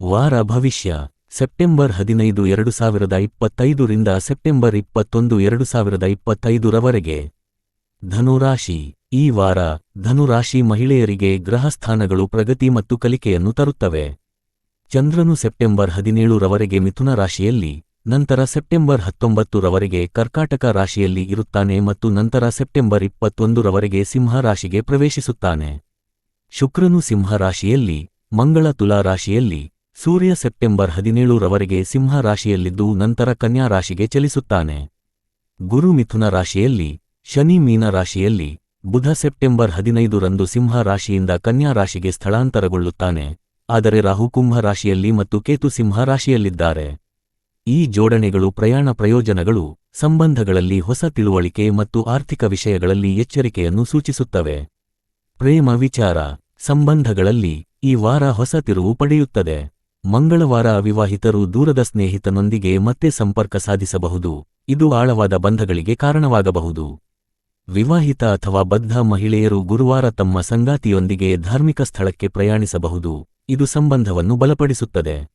ವಾರ ಭವಿಷ್ಯ, ಸೆಪ್ಟೆಂಬರ್ ಹದಿನೈದು ಎರಡು ಸಾವಿರದ ಇಪ್ಪತ್ತೈದರಿಂದ ಸೆಪ್ಟೆಂಬರ್ ಇಪ್ಪತ್ತೊಂದು ಎರಡು ಸಾವಿರದ ಇಪ್ಪತ್ತೈದರವರೆಗೆ ಧನುರಾಶಿ, ಈ ವಾರ ಧನುರಾಶಿ ಮಹಿಳೆಯರಿಗೆ ಗ್ರಹಸ್ಥಾನಗಳು ಪ್ರಗತಿ ಮತ್ತು ಕಲಿಕೆಯನ್ನು ತರುತ್ತವೆ. ಚಂದ್ರನು ಸೆಪ್ಟೆಂಬರ್ ಹದಿನೇಳರವರೆಗೆ ಮಿಥುನ ರಾಶಿಯಲ್ಲಿ, ನಂತರ ಸೆಪ್ಟೆಂಬರ್ ಹತ್ತೊಂಬತ್ತರವರೆಗೆ ಕರ್ಕಾಟಕ ರಾಶಿಯಲ್ಲಿ ಇರುತ್ತಾನೆ ಮತ್ತು ನಂತರ ಸೆಪ್ಟೆಂಬರ್ ಇಪ್ಪತ್ತೊಂದರವರೆಗೆ ಸಿಂಹ ರಾಶಿಗೆ ಪ್ರವೇಶಿಸುತ್ತಾನೆ. ಶುಕ್ರನು ಸಿಂಹ ರಾಶಿಯಲ್ಲಿ, ಮಂಗಳ ತುಲಾ ರಾಶಿಯಲ್ಲಿ ಸೂರ್ಯ ಸೆಪ್ಟೆಂಬರ್ ಹದಿನೇಳರವರೆಗೆ ಸಿಂಹ ರಾಶಿಯಲ್ಲಿದ್ದು ನಂತರ ಕನ್ಯಾ ರಾಶಿಗೆ ಚಲಿಸುತ್ತಾನೆ. ಗುರು ಮಿಥುನ ರಾಶಿಯಲ್ಲಿ, ಶನಿ ಮೀನ ರಾಶಿಯಲ್ಲಿ, ಬುಧ ಸೆಪ್ಟೆಂಬರ್ ಹದಿನೈದರಂದು ಸಿಂಹ ರಾಶಿಯಿಂದ ಕನ್ಯಾ ರಾಶಿಗೆ ಸ್ಥಳಾಂತರಗೊಳ್ಳುತ್ತಾನೆ. ಆದರೆ ರಾಹು ಕುಂಭ ರಾಶಿಯಲ್ಲಿ ಮತ್ತು ಕೇತು ಸಿಂಹ ರಾಶಿಯಲ್ಲಿದ್ದಾರೆ. ಈ ಜೋಡಣೆಗಳು ಪ್ರಯಾಣ ಪ್ರಯೋಜನಗಳು, ಸಂಬಂಧಗಳಲ್ಲಿ ಹೊಸ ತಿಳುವಳಿಕೆ ಮತ್ತು ಆರ್ಥಿಕ ವಿಷಯಗಳಲ್ಲಿ ಎಚ್ಚರಿಕೆಯನ್ನು ಸೂಚಿಸುತ್ತವೆ. ಪ್ರೇಮ ವಿಚಾರ, ಸಂಬಂಧಗಳಲ್ಲಿ ಈ ವಾರ ಹೊಸ ತಿರುವು ಪಡೆಯುತ್ತದೆ. ಮಂಗಳವಾರ ಅವಿವಾಹಿತರು ದೂರದ ಸ್ನೇಹಿತನೊಂದಿಗೆ ಮತ್ತೆ ಸಂಪರ್ಕ ಸಾಧಿಸಬಹುದು. ಇದು ಆಳವಾದ ಬಂಧಗಳಿಗೆ ಕಾರಣವಾಗಬಹುದು. ವಿವಾಹಿತ ಅಥವಾ ಬದ್ಧ ಮಹಿಳೆಯರು ಗುರುವಾರ ತಮ್ಮ ಸಂಗಾತಿಯೊಂದಿಗೆ ಧಾರ್ಮಿಕ ಸ್ಥಳಕ್ಕೆ ಪ್ರಯಾಣಿಸಬಹುದು. ಇದು ಸಂಬಂಧವನ್ನು ಬಲಪಡಿಸುತ್ತದೆ.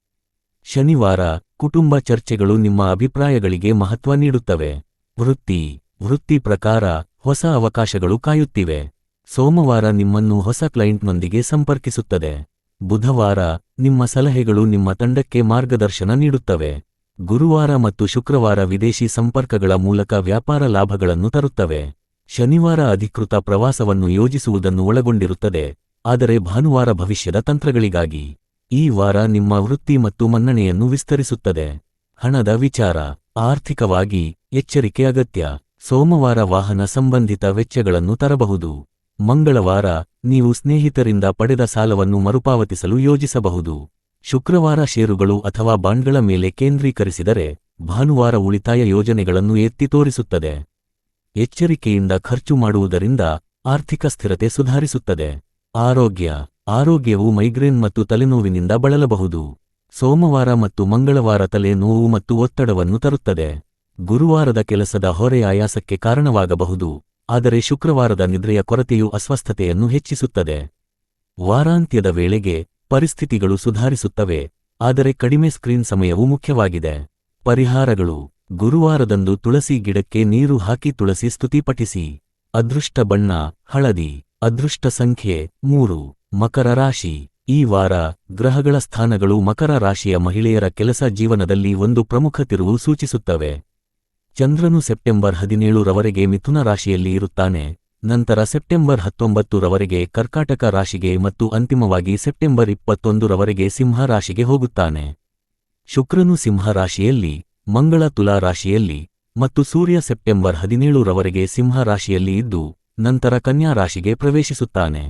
ಶನಿವಾರ ಕುಟುಂಬ ಚರ್ಚೆಗಳು ನಿಮ್ಮ ಅಭಿಪ್ರಾಯಗಳಿಗೆ ಮಹತ್ವ ನೀಡುತ್ತವೆ. ವೃತ್ತಿ ವೃತ್ತಿ ಪ್ರಕಾರ ಹೊಸ ಅವಕಾಶಗಳು ಕಾಯುತ್ತಿವೆ. ಸೋಮವಾರ ನಿಮ್ಮನ್ನು ಹೊಸ ಕ್ಲೈಂಟ್ನೊಂದಿಗೆ ಸಂಪರ್ಕಿಸುತ್ತದೆ. ಬುಧವಾರ ನಿಮ್ಮ ಸಲಹೆಗಳು ನಿಮ್ಮ ತಂಡಕ್ಕೆ ಮಾರ್ಗದರ್ಶನ ನೀಡುತ್ತವೆ. ಗುರುವಾರ ಮತ್ತು ಶುಕ್ರವಾರ ವಿದೇಶಿ ಸಂಪರ್ಕಗಳ ಮೂಲಕ ವ್ಯಾಪಾರ ಲಾಭಗಳನ್ನು ತರುತ್ತವೆ. ಶನಿವಾರ ಅಧಿಕೃತ ಪ್ರವಾಸವನ್ನು ಯೋಜಿಸುವುದನ್ನು ಒಳಗೊಂಡಿರುತ್ತದೆ. ಆದರೆ ಭಾನುವಾರ ಭವಿಷ್ಯದ ತಂತ್ರಗಳಿಗಾಗಿ ಈ ವಾರ ನಿಮ್ಮ ವೃತ್ತಿ ಮತ್ತು ಮನ್ನಣೆಯನ್ನು ವಿಸ್ತರಿಸುತ್ತದೆ. ಹಣದ ವಿಚಾರ, ಆರ್ಥಿಕವಾಗಿ ಎಚ್ಚರಿಕೆ ಅಗತ್ಯ. ಸೋಮವಾರ ವಾಹನ ಸಂಬಂಧಿತ ವೆಚ್ಚಗಳನ್ನು ತರಬಹುದು. ಮಂಗಳವಾರ ನೀವು ಸ್ನೇಹಿತರಿಂದ ಪಡೆದ ಸಾಲವನ್ನು ಮರುಪಾವತಿಸಲು ಯೋಜಿಸಬಹುದು. ಶುಕ್ರವಾರ ಷೇರುಗಳು ಅಥವಾ ಬಾಂಡ್ಗಳ ಮೇಲೆ ಕೇಂದ್ರೀಕರಿಸಿದರೆ ಭಾನುವಾರ ಉಳಿತಾಯ ಯೋಜನೆಗಳನ್ನು ಎತ್ತಿ ತೋರಿಸುತ್ತದೆ. ಎಚ್ಚರಿಕೆಯಿಂದ ಖರ್ಚು ಮಾಡುವುದರಿಂದ ಆರ್ಥಿಕ ಸ್ಥಿರತೆ ಸುಧಾರಿಸುತ್ತದೆ. ಆರೋಗ್ಯ, ಆರೋಗ್ಯವು ಮೈಗ್ರೇನ್ ಮತ್ತು ತಲೆನೋವಿನಿಂದ ಬಳಲಬಹುದು. ಸೋಮವಾರ ಮತ್ತು ಮಂಗಳವಾರ ತಲೆನೋವು ಮತ್ತು ಒತ್ತಡವನ್ನು ತರುತ್ತದೆ. ಗುರುವಾರದ ಕೆಲಸದ ಹೊರೆ ಆಯಾಸಕ್ಕೆ ಕಾರಣವಾಗಬಹುದು. ಆದರೆ ಶುಕ್ರವಾರದ ನಿದ್ರೆಯ ಕೊರತೆಯು ಅಸ್ವಸ್ಥತೆಯನ್ನು ಹೆಚ್ಚಿಸುತ್ತದೆ. ವಾರಾಂತ್ಯದ ವೇಳೆಗೆ ಪರಿಸ್ಥಿತಿಗಳು ಸುಧಾರಿಸುತ್ತವೆ, ಆದರೆ ಕಡಿಮೆ ಸ್ಕ್ರೀನ್ ಸಮಯವು ಮುಖ್ಯವಾಗಿದೆ. ಪರಿಹಾರಗಳು. ಗುರುವಾರದಂದು ತುಳಸಿ ಗಿಡಕ್ಕೆ ನೀರು ಹಾಕಿ ತುಳಸಿ ಸ್ತುತಿ ಪಠಿಸಿ. ಅದೃಷ್ಟ ಬಣ್ಣ, ಹಳದಿ. ಅದೃಷ್ಟ ಸಂಖ್ಯೆ ಮೂರು. ಮಕರ ರಾಶಿ. ಈ ವಾರ ಗ್ರಹಗಳ ಸ್ಥಾನಗಳು ಮಕರ ರಾಶಿಯ ಮಹಿಳೆಯರ ಕೆಲಸ ಜೀವನದಲ್ಲಿ ಒಂದು ಪ್ರಮುಖ ತಿರುವು ಸೂಚಿಸುತ್ತವೆ. ಚಂದ್ರನು ಸೆಪ್ಟೆಂಬರ್ ಹದಿನೇಳರವರೆಗೆ ಮಿಥುನ ರಾಶಿಯಲ್ಲಿ ಇರುತ್ತಾನೆ, ನಂತರ ಸೆಪ್ಟೆಂಬರ್ ಹತ್ತೊಂಬತ್ತರವರೆಗೆ ಕರ್ಕಾಟಕ ರಾಶಿಗೆ ಮತ್ತು ಅಂತಿಮವಾಗಿ ಸೆಪ್ಟೆಂಬರ್ ಇಪ್ಪತ್ತೊಂದರವರೆಗೆ ಸಿಂಹ ರಾಶಿಗೆ ಹೋಗುತ್ತಾನೆ. ಶುಕ್ರನು ಸಿಂಹ ರಾಶಿಯಲ್ಲಿ, ಮಂಗಳ ತುಲಾ ರಾಶಿಯಲ್ಲಿ ಮತ್ತು ಸೂರ್ಯ ಸೆಪ್ಟೆಂಬರ್ ಹದಿನೇಳರವರೆಗೆ ಸಿಂಹ ರಾಶಿಯಲ್ಲಿ ಇದ್ದು, ನಂತರ ಕನ್ಯಾ ರಾಶಿಗೆ ಪ್ರವೇಶಿಸುತ್ತಾನೆ.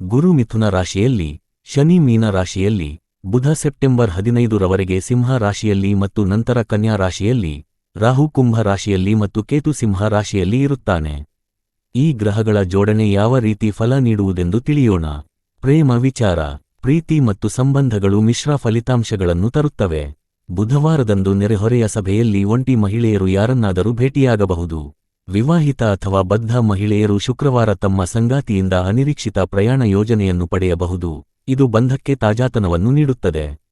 ಗುರು ಮಿಥುನ ರಾಶಿಯಲ್ಲಿ, ಶನಿ ಮೀನ ರಾಶಿಯಲ್ಲಿ, ಬುಧ ಸೆಪ್ಟೆಂಬರ್ ಹದಿನೈದರವರೆಗೆ ಸಿಂಹ ರಾಶಿಯಲ್ಲಿ ಮತ್ತು ನಂತರ ಕನ್ಯಾ ರಾಶಿಯಲ್ಲಿ ರಾಹು ಕುಂಭ ರಾಶಿಯಲ್ಲಿ ಮತ್ತು ಕೇತು ಸಿಂಹ ರಾಶಿಯಲ್ಲಿ ಇರುತ್ತಾನೆ. ಈ ಗ್ರಹಗಳ ಜೋಡಣೆ ಯಾವ ರೀತಿ ಫಲ ನೀಡುವುದೆಂದು ತಿಳಿಯೋಣ. ಪ್ರೇಮ ವಿಚಾರ, ಪ್ರೀತಿ ಮತ್ತು ಸಂಬಂಧಗಳು ಮಿಶ್ರ ಫಲಿತಾಂಶಗಳನ್ನು ತರುತ್ತವೆ. ಬುಧವಾರದಂದು ನೆರೆಹೊರೆಯ ಸಭೆಯಲ್ಲಿ ಒಂಟಿ ಮಹಿಳೆಯರು ಯಾರನ್ನಾದರೂ ಭೇಟಿಯಾಗಬಹುದು. ವಿವಾಹಿತ ಅಥವಾ ಬದ್ಧ ಮಹಿಳೆಯರು ಶುಕ್ರವಾರ ತಮ್ಮ ಸಂಗಾತಿಯಿಂದ ಅನಿರೀಕ್ಷಿತ ಪ್ರಯಾಣ ಯೋಜನೆಯನ್ನು ಪಡೆಯಬಹುದು. ಇದು ಬಂಧಕ್ಕೆ ತಾಜಾತನವನ್ನು ನೀಡುತ್ತದೆ.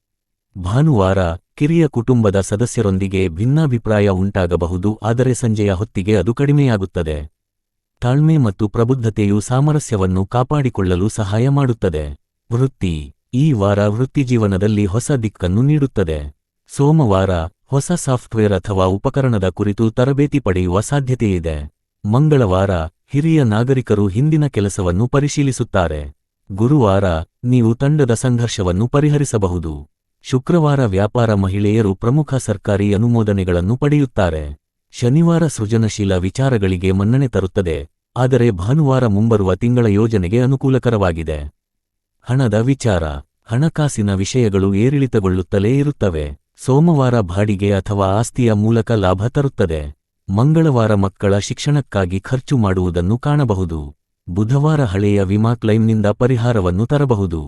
ಭಾನುವಾರ ಕಿರಿಯ ಕುಟುಂಬದ ಸದಸ್ಯರೊಂದಿಗೆ ಭಿನ್ನಾಭಿಪ್ರಾಯ ಉಂಟಾಗಬಹುದು, ಆದರೆ ಸಂಜೆಯ ಹೊತ್ತಿಗೆ ಅದು ಕಡಿಮೆಯಾಗುತ್ತದೆ. ತಾಳ್ಮೆ ಮತ್ತು ಪ್ರಬುದ್ಧತೆಯು ಸಾಮರಸ್ಯವನ್ನು ಕಾಪಾಡಿಕೊಳ್ಳಲು ಸಹಾಯ ಮಾಡುತ್ತದೆ. ವೃತ್ತಿ ಈ ವಾರ ವೃತ್ತಿಜೀವನದಲ್ಲಿ ಹೊಸ ದಿಕ್ಕನ್ನು ನೀಡುತ್ತದೆ. ಸೋಮವಾರ ಹೊಸ ಸಾಫ್ಟ್ವೇರ್ ಅಥವಾ ಉಪಕರಣದ ಕುರಿತು ತರಬೇತಿ ಪಡೆಯುವ ಸಾಧ್ಯತೆಯಿದೆ. ಮಂಗಳವಾರ ಹಿರಿಯ ನಾಗರಿಕರು ಹಿಂದಿನ ಕೆಲಸವನ್ನು ಪರಿಶೀಲಿಸುತ್ತಾರೆ. ಗುರುವಾರ ನೀವು ತಂಡದ ಸಂಘರ್ಷವನ್ನು ಪರಿಹರಿಸಬಹುದು. ಶುಕ್ರವಾರ ವ್ಯಾಪಾರ ಮಹಿಳೆಯರು ಪ್ರಮುಖ ಸರ್ಕಾರಿ ಅನುಮೋದನೆಗಳನ್ನು ಪಡೆಯುತ್ತಾರೆ. ಶನಿವಾರ ಸೃಜನಶೀಲ ವಿಚಾರಗಳಿಗೆ ಮನ್ನಣೆ ತರುತ್ತದೆ, ಆದರೆ ಭಾನುವಾರ ಮುಂಬರುವ ತಿಂಗಳ ಯೋಜನೆಗೆ ಅನುಕೂಲಕರವಾಗಿದೆ. ಹಣದ ವಿಚಾರ, ಹಣಕಾಸಿನ ವಿಷಯಗಳು ಏರಿಳಿತಗೊಳ್ಳುತ್ತಲೇ ಇರುತ್ತವೆ. ಸೋಮವಾರ ಬಾಡಿಗೆ ಅಥವಾ ಆಸ್ತಿಯ ಮೂಲಕ ಲಾಭ ತರುತ್ತದೆ. ಮಂಗಳವಾರ ಮಕ್ಕಳ ಶಿಕ್ಷಣಕ್ಕಾಗಿ ಖರ್ಚು ಮಾಡುವುದನ್ನು ಕಾಣಬಹುದು. ಬುಧವಾರ ಹಳೆಯ ವಿಮಾ ಕ್ಲೈಮ್ನಿಂದ ಪರಿಹಾರವನ್ನು ತರಬಹುದು.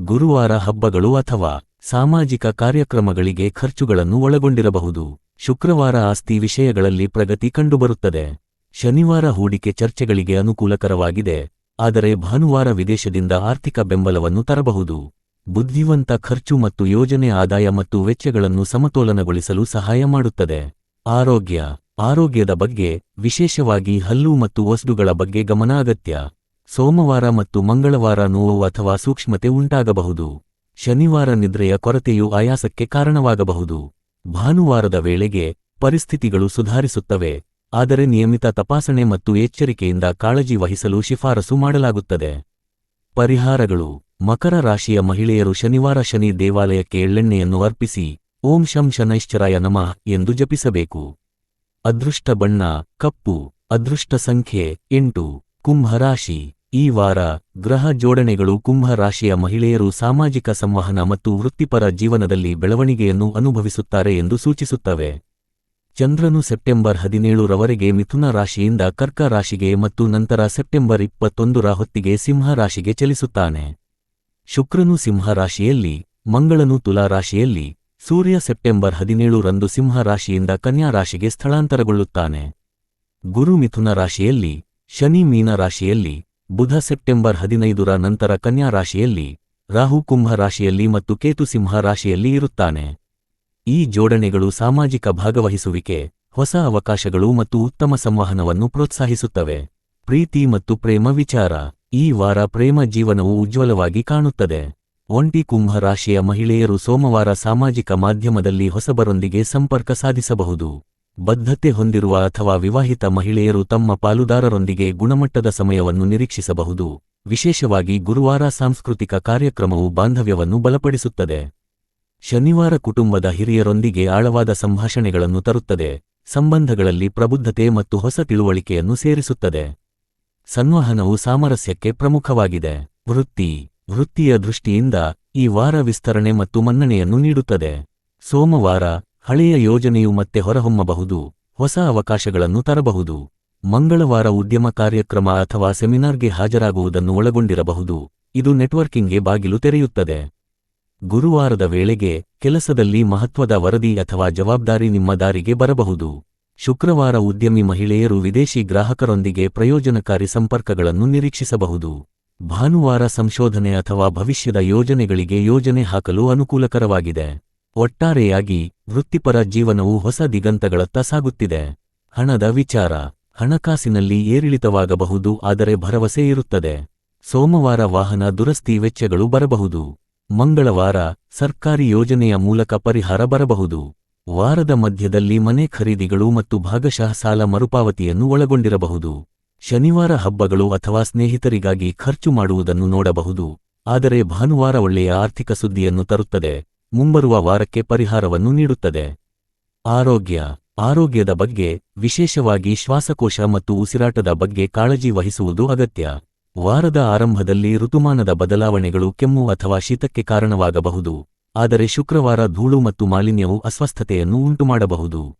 ಗುರುವಾರ ಹಬ್ಬಗಳು ಅಥವಾ ಸಾಮಾಜಿಕ ಕಾರ್ಯಕ್ರಮಗಳಿಗೆ ಖರ್ಚುಗಳನ್ನು ಒಳಗೊಂಡಿರಬಹುದು. ಶುಕ್ರವಾರ ಆಸ್ತಿ ವಿಷಯಗಳಲ್ಲಿ ಪ್ರಗತಿ ಕಂಡುಬರುತ್ತದೆ. ಶನಿವಾರ ಹೂಡಿಕೆ ಚರ್ಚೆಗಳಿಗೆ ಅನುಕೂಲಕರವಾಗಿದೆ. ಆದರೆ ಭಾನುವಾರ ವಿದೇಶದಿಂದ ಆರ್ಥಿಕ ಬೆಂಬಲವನ್ನು ತರಬಹುದು. ಬುದ್ಧಿವಂತ ಖರ್ಚು ಮತ್ತು ಯೋಜನೆ ಆದಾಯ ಮತ್ತು ವೆಚ್ಚಗಳನ್ನು ಸಮತೋಲನಗೊಳಿಸಲು ಸಹಾಯ ಮಾಡುತ್ತದೆ. ಆರೋಗ್ಯ, ಆರೋಗ್ಯದ ಬಗ್ಗೆ ವಿಶೇಷವಾಗಿ ಹಲ್ಲು ಮತ್ತು ವಸ್ತುಗಳ ಬಗ್ಗೆ ಗಮನ ಅಗತ್ಯ ಸೋಮವಾರ ಮತ್ತು ಮಂಗಳವಾರ ನೋವು ಅಥವಾ ಸೂಕ್ಷ್ಮತೆ ಉಂಟಾಗಬಹುದು. ಶನಿವಾರ ನಿದ್ರೆಯ ಕೊರತೆಯು ಆಯಾಸಕ್ಕೆ ಕಾರಣವಾಗಬಹುದು. ಭಾನುವಾರದ ವೇಳೆಗೆ ಪರಿಸ್ಥಿತಿಗಳು ಸುಧಾರಿಸುತ್ತವೆ. ಆದರೆ ನಿಯಮಿತ ತಪಾಸಣೆ ಮತ್ತು ಎಚ್ಚರಿಕೆಯಿಂದ ಕಾಳಜಿ ವಹಿಸಲು ಶಿಫಾರಸು ಮಾಡಲಾಗುತ್ತದೆ. ಪರಿಹಾರಗಳು. ಮಕರ ರಾಶಿಯ ಮಹಿಳೆಯರು ಶನಿವಾರ ಶನಿ ದೇವಾಲಯಕ್ಕೆ ಎಳ್ಳೆಣ್ಣೆಯನ್ನು ಅರ್ಪಿಸಿ, ಓಂ ಶಂ ಶನೈಶ್ಚರಾಯ ನಮಃ ಎಂದು ಜಪಿಸಬೇಕು. ಅದೃಷ್ಟ ಬಣ್ಣ, ಕಪ್ಪು. ಅದೃಷ್ಟ ಸಂಖ್ಯೆ ಎಂಟು. ಕುಂಭರಾಶಿ. ಈ ವಾರ ಗ್ರಹ ಜೋಡಣೆಗಳು ಕುಂಭ ರಾಶಿಯ ಮಹಿಳೆಯರು ಸಾಮಾಜಿಕ ಸಂವಹನ ಮತ್ತು ವೃತ್ತಿಪರ ಜೀವನದಲ್ಲಿ ಬೆಳವಣಿಗೆಯನ್ನು ಅನುಭವಿಸುತ್ತಾರೆ ಎಂದು ಸೂಚಿಸುತ್ತವೆ. ಚಂದ್ರನು ಸೆಪ್ಟೆಂಬರ್ ಹದಿನೇಳು ರವರೆಗೆ ಮಿಥುನ ರಾಶಿಯಿಂದ ಕರ್ಕ ರಾಶಿಗೆ ಮತ್ತು ನಂತರ ಸೆಪ್ಟೆಂಬರ್ ಇಪ್ಪತ್ತೊಂದರ ಹೊತ್ತಿಗೆ ಸಿಂಹ ರಾಶಿಗೆ ಚಲಿಸುತ್ತಾನೆ. ಶುಕ್ರನು ಸಿಂಹ ರಾಶಿಯಲ್ಲಿ, ಮಂಗಳನು ತುಲಾ ರಾಶಿಯಲ್ಲಿ, ಸೂರ್ಯ ಸೆಪ್ಟೆಂಬರ್ ಹದಿನೇಳು ರಂದು ಸಿಂಹ ರಾಶಿಯಿಂದ ಕನ್ಯಾ ರಾಶಿಗೆ ಸ್ಥಳಾಂತರಗೊಳ್ಳುತ್ತಾನೆ. ಗುರು ಮಿಥುನ ರಾಶಿಯಲ್ಲಿ ಶನಿ ಮೀನ ರಾಶಿಯಲ್ಲಿ ಬುಧ ಸೆಪ್ಟೆಂಬರ್ ಹದಿನೈದರ ನಂತರ ಕನ್ಯಾ ರಾಶಿಯಲ್ಲಿ ರಾಹು ಕುಂಭ ರಾಶಿಯಲ್ಲಿ ಮತ್ತು ಕೇತು ಸಿಂಹ ರಾಶಿಯಲ್ಲಿ ಇರುತ್ತಾನೆ. ಈ ಜೋಡಣೆಗಳು ಸಾಮಾಜಿಕ ಭಾಗವಹಿಸುವಿಕೆ, ಹೊಸ ಅವಕಾಶಗಳು ಮತ್ತು ಉತ್ತಮ ಸಂವಹನವನ್ನು ಪ್ರೋತ್ಸಾಹಿಸುತ್ತವೆ. ಪ್ರೀತಿ ಮತ್ತು ಪ್ರೇಮ ವಿಚಾರ, ಈ ವಾರ ಪ್ರೇಮ ಜೀವನವು ಉಜ್ವಲವಾಗಿ ಕಾಣುತ್ತದೆ. ಒಂಟಿ ಕುಂಭ ರಾಶಿಯ ಮಹಿಳೆಯರು ಸೋಮವಾರ ಸಾಮಾಜಿಕ ಮಾಧ್ಯಮದಲ್ಲಿ ಹೊಸಬರೊಂದಿಗೆ ಸಂಪರ್ಕ ಸಾಧಿಸಬಹುದು. ಬದ್ಧತೆ ಹೊಂದಿರುವ ಅಥವಾ ವಿವಾಹಿತ ಮಹಿಳೆಯರು ತಮ್ಮ ಪಾಲುದಾರರೊಂದಿಗೆ ಗುಣಮಟ್ಟದ ಸಮಯವನ್ನು ನಿರೀಕ್ಷಿಸಬಹುದು. ವಿಶೇಷವಾಗಿ ಗುರುವಾರ ಸಾಂಸ್ಕೃತಿಕ ಕಾರ್ಯಕ್ರಮವು ಬಾಂಧವ್ಯವನ್ನು ಬಲಪಡಿಸುತ್ತದೆ. ಶನಿವಾರ ಕುಟುಂಬದ ಹಿರಿಯರೊಂದಿಗೆ ಆಳವಾದ ಸಂಭಾಷಣೆಗಳನ್ನು ತರುತ್ತದೆ. ಸಂಬಂಧಗಳಲ್ಲಿ ಪ್ರಬುದ್ಧತೆ ಮತ್ತು ಹೊಸ ತಿಳುವಳಿಕೆಯನ್ನು ಸೇರಿಸುತ್ತದೆ. ಸಂವಹನವು ಸಾಮರಸ್ಯಕ್ಕೆ ಪ್ರಮುಖವಾಗಿದೆ. ವೃತ್ತಿ. ವೃತ್ತಿಯ ದೃಷ್ಟಿಯಿಂದ ಈ ವಾರ ವಿಸ್ತರಣೆ ಮತ್ತು ಮನ್ನಣೆಯನ್ನು ನೀಡುತ್ತದೆ. ಸೋಮವಾರ ಹಳೆಯ ಯೋಜನೆಯು ಮತ್ತೆ ಹೊರಹೊಮ್ಮಬಹುದು, ಹೊಸ ಅವಕಾಶಗಳನ್ನು ತರಬಹುದು, ಮಂಗಳವಾರ ಉದ್ಯಮ ಕಾರ್ಯಕ್ರಮ ಅಥವಾ ಸೆಮಿನಾರ್ಗೆ ಹಾಜರಾಗುವುದನ್ನು ಒಳಗೊಂಡಿರಬಹುದು, ಇದು ನೆಟ್ವರ್ಕಿಂಗ್ಗೆ ಬಾಗಿಲು ತೆರೆಯುತ್ತದೆ. ಗುರುವಾರದ ವೇಳೆಗೆ ಕೆಲಸದಲ್ಲಿ ಮಹತ್ವದ ವರದಿ ಅಥವಾ ಜವಾಬ್ದಾರಿ ನಿಮ್ಮ ದಾರಿಗೆ ಬರಬಹುದು. ಶುಕ್ರವಾರ ಉದ್ಯಮಿ ಮಹಿಳೆಯರು ವಿದೇಶಿ ಗ್ರಾಹಕರೊಂದಿಗೆ ಪ್ರಯೋಜನಕಾರಿ ಸಂಪರ್ಕಗಳನ್ನು ನಿರೀಕ್ಷಿಸಬಹುದು. ಭಾನುವಾರ ಸಂಶೋಧನೆ ಅಥವಾ ಭವಿಷ್ಯದ ಯೋಜನೆಗಳಿಗೆ ಯೋಜನೆ ಹಾಕಲು ಅನುಕೂಲಕರವಾಗಿದೆ. ಒಟ್ಟಾರೆಯಾಗಿ ವೃತ್ತಿಪರ ಜೀವನವು ಹೊಸ ದಿಗಂತಗಳತ್ತ ಸಾಗುತ್ತಿದೆ. ಹಣದ ವಿಚಾರ, ಹಣಕಾಸಿನಲ್ಲಿ ಏರಿಳಿತವಾಗಬಹುದು ಆದರೆ ಭರವಸೆ ಇರುತ್ತದೆ. ಸೋಮವಾರ ವಾಹನ ದುರಸ್ತಿ ವೆಚ್ಚಗಳು ಬರಬಹುದು. ಮಂಗಳವಾರ ಸರ್ಕಾರಿ ಯೋಜನೆಯ ಮೂಲಕ ಪರಿಹಾರ ಬರಬಹುದು. ವಾರದ ಮಧ್ಯದಲ್ಲಿ ಮನೆ ಖರೀದಿಗಳು ಮತ್ತು ಭಾಗಶಃ ಸಾಲ ಮರುಪಾವತಿಯನ್ನು ಒಳಗೊಂಡಿರಬಹುದು. ಶನಿವಾರ ಹಬ್ಬಗಳು ಅಥವಾ ಸ್ನೇಹಿತರಿಗಾಗಿ ಖರ್ಚು ಮಾಡುವುದನ್ನು ನೋಡಬಹುದು. ಆದರೆ ಭಾನುವಾರ ಒಳ್ಳೆಯ ಆರ್ಥಿಕ ಸುದ್ದಿಯನ್ನು ತರುತ್ತದೆ. ಮುಂಬರುವ ವಾರಕ್ಕೆ ಪರಿಹಾರವನ್ನು ನೀಡುತ್ತದೆ. ಆರೋಗ್ಯ, ಆರೋಗ್ಯದ ಬಗ್ಗೆ, ವಿಶೇಷವಾಗಿ ಶ್ವಾಸಕೋಶ ಮತ್ತು ಉಸಿರಾಟದ ಬಗ್ಗೆ ಕಾಳಜಿ ವಹಿಸುವುದು ಅಗತ್ಯ. ವಾರದ ಆರಂಭದಲ್ಲಿ ಋತುಮಾನದ ಬದಲಾವಣೆಗಳು ಕೆಮ್ಮು ಅಥವಾ ಶೀತಕ್ಕೆ ಕಾರಣವಾಗಬಹುದು. ಆದರೆ ಶುಕ್ರವಾರ ಧೂಳು ಮತ್ತು ಮಾಲಿನ್ಯವು ಅಸ್ವಸ್ಥತೆಯನ್ನು ಉಂಟುಮಾಡಬಹುದು.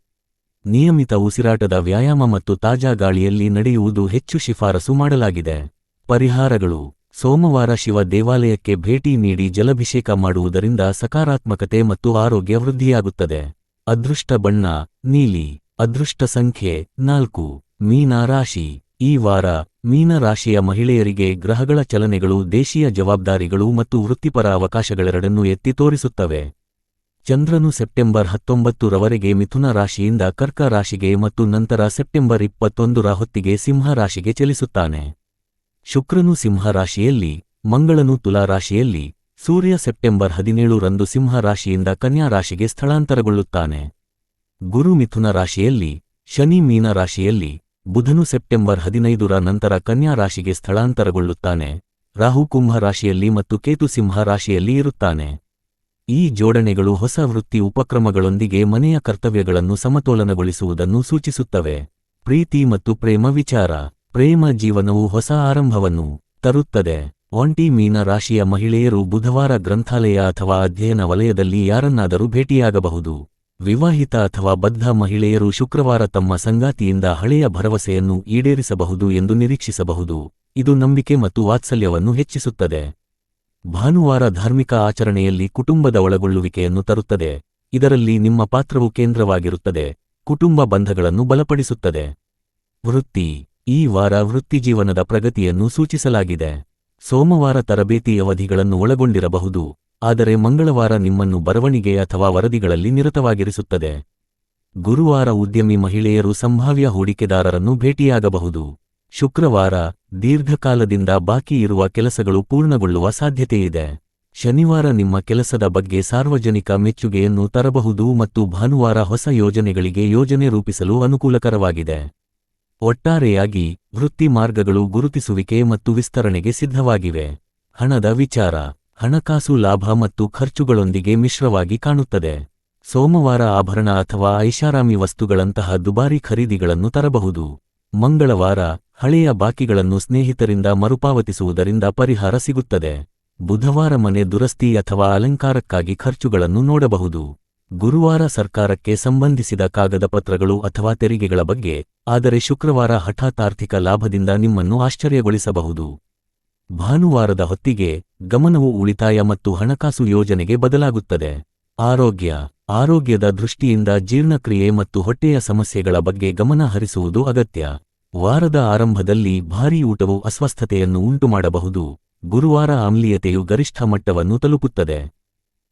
ನಿಯಮಿತ ಉಸಿರಾಟದ ವ್ಯಾಯಾಮ ಮತ್ತು ತಾಜಾ ಗಾಳಿಯಲ್ಲಿ ನಡೆಯುವುದು ಹೆಚ್ಚು ಶಿಫಾರಸು ಮಾಡಲಾಗಿದೆ. ಪರಿಹಾರಗಳು. ಸೋಮವಾರ ಶಿವ ದೇವಾಲಯಕ್ಕೆ ಭೇಟಿ ನೀಡಿ ಜಲಭಿಷೇಕ ಮಾಡುವುದರಿಂದ ಸಕಾರಾತ್ಮಕತೆ ಮತ್ತು ಆರೋಗ್ಯ ವೃದ್ಧಿಯಾಗುತ್ತದೆ. ಅದೃಷ್ಟ ಬಣ್ಣ, ನೀಲಿ. ಅದೃಷ್ಟ ಸಂಖ್ಯೆ ನಾಲ್ಕು. ಮೀನ ರಾಶಿ. ಈ ವಾರ ಮೀನ ರಾಶಿಯ ಮಹಿಳೆಯರಿಗೆ ಗ್ರಹಗಳ ಚಲನೆಗಳು ದೇಶೀಯ ಜವಾಬ್ದಾರಿಗಳು ಮತ್ತು ವೃತ್ತಿಪರ ಅವಕಾಶಗಳೆರಡನ್ನೂ ಎತ್ತಿ ತೋರಿಸುತ್ತವೆ. ಚಂದ್ರನು ಸೆಪ್ಟೆಂಬರ್ ಹತ್ತೊಂಬತ್ತು ರವರೆಗೆ ಮಿಥುನ ರಾಶಿಯಿಂದ ಕರ್ಕ ರಾಶಿಗೆ ಮತ್ತು ನಂತರ ಸೆಪ್ಟೆಂಬರ್ ಇಪ್ಪತ್ತೊಂದರ ಹೊತ್ತಿಗೆ ಸಿಂಹ ರಾಶಿಗೆ ಚಲಿಸುತ್ತಾನೆ. ಶುಕ್ರನು ಸಿಂಹ ರಾಶಿಯಲ್ಲಿ ಮಂಗಳನು ತುಲಾ ರಾಶಿಯಲ್ಲಿ ಸೂರ್ಯ ಸೆಪ್ಟೆಂಬರ್ ಹದಿನೇಳು ರಂದು ಸಿಂಹ ರಾಶಿಯಿಂದ ಕನ್ಯಾ ರಾಶಿಗೆ ಸ್ಥಳಾಂತರಗೊಳ್ಳುತ್ತಾನೆ. ಗುರು ಮಿಥುನ ರಾಶಿಯಲ್ಲಿ, ಶನಿ ಮೀನ ರಾಶಿಯಲ್ಲಿ ಬುಧನು ಸೆಪ್ಟೆಂಬರ್ ಹದಿನೈದರ ನಂತರ ಕನ್ಯಾ ರಾಶಿಗೆ ಸ್ಥಳಾಂತರಗೊಳ್ಳುತ್ತಾನೆ. ರಾಹು ಕುಂಭ ರಾಶಿಯಲ್ಲಿ ಮತ್ತು ಕೇತು ಸಿಂಹ ರಾಶಿಯಲ್ಲಿ ಇರುತ್ತಾನೆ. ಈ ಜೋಡಣೆಗಳು ಹೊಸ ವೃತ್ತಿ ಉಪಕ್ರಮಗಳೊಂದಿಗೆ ಮನೆಯ ಕರ್ತವ್ಯಗಳನ್ನು ಸಮತೋಲನಗೊಳಿಸುವುದನ್ನು ಸೂಚಿಸುತ್ತವೆ. ಪ್ರೀತಿ ಮತ್ತು ಪ್ರೇಮ ವಿಚಾರ. ಪ್ರೇಮ ಜೀವನವು ಹೊಸ ಆರಂಭವನ್ನು ತರುತ್ತದೆ. ಒಂಟಿ ಮೀನ ರಾಶಿಯ ಮಹಿಳೆಯರು ಬುಧವಾರ ಗ್ರಂಥಾಲಯ ಅಥವಾ ಅಧ್ಯಯನ ವಲಯದಲ್ಲಿ ಯಾರನ್ನಾದರೂ ಭೇಟಿಯಾಗಬಹುದು. ವಿವಾಹಿತ ಅಥವಾ ಬದ್ಧ ಮಹಿಳೆಯರು ಶುಕ್ರವಾರ ತಮ್ಮ ಸಂಗಾತಿಯಿಂದ ಹಳೆಯ ಭರವಸೆಯನ್ನು ಈಡೇರಿಸಬಹುದು ಎಂದು ನಿರೀಕ್ಷಿಸಬಹುದು. ಇದು ನಂಬಿಕೆ ಮತ್ತು ವಾತ್ಸಲ್ಯವನ್ನು ಹೆಚ್ಚಿಸುತ್ತದೆ. ಭಾನುವಾರ ಧಾರ್ಮಿಕ ಆಚರಣೆಯಲ್ಲಿ ಕುಟುಂಬದ ಒಳಗೊಳ್ಳುವಿಕೆಯನ್ನು ತರುತ್ತದೆ. ಇದರಲ್ಲಿ ನಿಮ್ಮ ಪಾತ್ರವು ಕೇಂದ್ರವಾಗಿರುತ್ತದೆ. ಕುಟುಂಬ ಬಂಧಗಳನ್ನು ಬಲಪಡಿಸುತ್ತದೆ. ವೃತ್ತಿ ಈ ವಾರ ವೃತ್ತಿಜೀವನದ ಪ್ರಗತಿಯನ್ನು ಸೂಚಿಸಲಾಗಿದೆ. ಸೋಮವಾರ ತರಬೇತಿ ಅವಧಿಗಳನ್ನು ಒಳಗೊಂಡಿರಬಹುದು, ಆದರೆ ಮಂಗಳವಾರ ನಿಮ್ಮನ್ನು ಬರವಣಿಗೆ ಅಥವಾ ವರದಿಗಳಲ್ಲಿ ನಿರತವಾಗಿರಿಸುತ್ತದೆ. ಗುರುವಾರ ಉದ್ಯಮಿ ಮಹಿಳೆಯರು ಸಂಭಾವ್ಯ ಹೂಡಿಕೆದಾರರನ್ನು ಭೇಟಿಯಾಗಬಹುದು. ಶುಕ್ರವಾರ ದೀರ್ಘಕಾಲದಿಂದ ಬಾಕಿ ಇರುವ ಕೆಲಸಗಳು ಪೂರ್ಣಗೊಳ್ಳುವ ಸಾಧ್ಯತೆಯಿದೆ. ಶನಿವಾರ ನಿಮ್ಮ ಕೆಲಸದ ಬಗ್ಗೆ ಸಾರ್ವಜನಿಕ ಮೆಚ್ಚುಗೆಯನ್ನು ತರಬಹುದು ಮತ್ತು ಭಾನುವಾರ ಹೊಸ ಯೋಜನೆಗಳಿಗೆ ಯೋಜನೆ ರೂಪಿಸಲು ಅನುಕೂಲಕರವಾಗಿದೆ. ಒಟ್ಟಾರೆಯಾಗಿ ವೃತ್ತಿ ಮಾರ್ಗಗಳು ಗುರುತಿಸುವಿಕೆ ಮತ್ತು ವಿಸ್ತರಣೆಗೆ ಸಿದ್ಧವಾಗಿವೆ. ಹಣದ ವಿಚಾರ, ಹಣಕಾಸು ಲಾಭ ಮತ್ತು ಖರ್ಚುಗಳೊಂದಿಗೆ ಮಿಶ್ರವಾಗಿ ಕಾಣುತ್ತದೆ. ಸೋಮವಾರ ಆಭರಣ ಅಥವಾ ಐಷಾರಾಮಿ ವಸ್ತುಗಳಂತಹ ದುಬಾರಿ ಖರೀದಿಗಳನ್ನು ತರಬಹುದು. ಮಂಗಳವಾರ ಹಳೆಯ ಬಾಕಿಗಳನ್ನು ಸ್ನೇಹಿತರಿಂದ ಮರುಪಾವತಿಸುವುದರಿಂದ ಪರಿಹಾರ ಸಿಗುತ್ತದೆ. ಬುಧವಾರ ಮನೆ ದುರಸ್ತಿ ಅಥವಾ ಅಲಂಕಾರಕ್ಕಾಗಿ ಖರ್ಚುಗಳನ್ನು ನೋಡಬಹುದು. ಗುರುವಾರ ಸರ್ಕಾರಕ್ಕೆ ಸಂಬಂಧಿಸಿದ ಕಾಗದ ಪತ್ರಗಳು ಅಥವಾ ತೆರಿಗೆಗಳ ಬಗ್ಗೆ, ಆದರೆ ಶುಕ್ರವಾರ ಹಠಾತ್ ಆರ್ಥಿಕ ಲಾಭದಿಂದ ನಿಮ್ಮನ್ನು ಆಶ್ಚರ್ಯಗೊಳಿಸಬಹುದು. ಭಾನುವಾರದ ಹೊತ್ತಿಗೆ ಗಮನವು ಉಳಿತಾಯ ಮತ್ತು ಹಣಕಾಸು ಯೋಜನೆಗೆ ಬದಲಾಗುತ್ತದೆ. ಆರೋಗ್ಯ, ಆರೋಗ್ಯದ ದೃಷ್ಟಿಯಿಂದ ಜೀರ್ಣಕ್ರಿಯೆ ಮತ್ತು ಹೊಟ್ಟೆಯ ಸಮಸ್ಯೆಗಳ ಬಗ್ಗೆ ಗಮನ ಹರಿಸುವುದು ಅಗತ್ಯ. ವಾರದ ಆರಂಭದಲ್ಲಿ ಭಾರೀ ಊಟವು ಅಸ್ವಸ್ಥತೆಯನ್ನು ಉಂಟುಮಾಡಬಹುದು. ಗುರುವಾರ ಆಮ್ಲೀಯತೆಯು ಗರಿಷ್ಠ ಮಟ್ಟವನ್ನು ತಲುಪುತ್ತದೆ.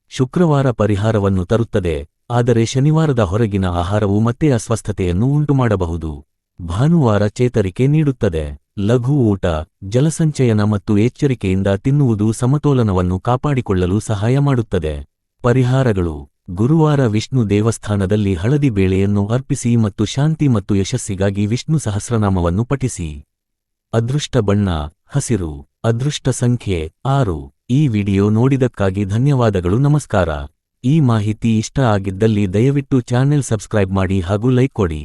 ಶುಕ್ರವಾರ ಪರಿಹಾರವನ್ನು ತರುತ್ತದೆ, ಆದರೆ ಶನಿವಾರದ ಹೊರಗಿನ ಆಹಾರವು ಮತ್ತೆ ಅಸ್ವಸ್ಥತೆಯನ್ನು ಉಂಟುಮಾಡಬಹುದು. ಭಾನುವಾರ ಚೇತರಿಕೆ ನೀಡುತ್ತದೆ. ಲಘು ಊಟ, ಜಲಸಂಚಯನ ಮತ್ತು ಎಚ್ಚರಿಕೆಯಿಂದ ತಿನ್ನುವುದು ಸಮತೋಲನವನ್ನು ಕಾಪಾಡಿಕೊಳ್ಳಲು ಸಹಾಯ ಮಾಡುತ್ತದೆ. ಪರಿಹಾರಗಳು. ಗುರುವಾರ ವಿಷ್ಣು ದೇವಸ್ಥಾನದಲ್ಲಿ ಹಳದಿ ಬೇಳೆಯನ್ನು ಅರ್ಪಿಸಿ ಮತ್ತು ಶಾಂತಿ ಮತ್ತು ಯಶಸ್ಸಿಗಾಗಿ ವಿಷ್ಣು ಸಹಸ್ರನಾಮವನ್ನು ಪಠಿಸಿ. ಅದೃಷ್ಟ ಬಣ್ಣ, ಹಸಿರು. ಅದೃಷ್ಟ ಸಂಖ್ಯೆ, ಆರು. ಈ ವಿಡಿಯೋ ನೋಡಿದಕ್ಕಾಗಿ ಧನ್ಯವಾದಗಳು ನಮಸ್ಕಾರ ಈ ಮಾಹಿತಿ ಇಷ್ಟ ಆಗಿದ್ದಲ್ಲಿ ದಯವಿಟ್ಟು ಚಾನೆಲ್ ಸಬ್ಸ್ಕ್ರೈಬ್ ಮಾಡಿ ಹಾಗೂ ಲೈಕ್ ಕೊಡಿ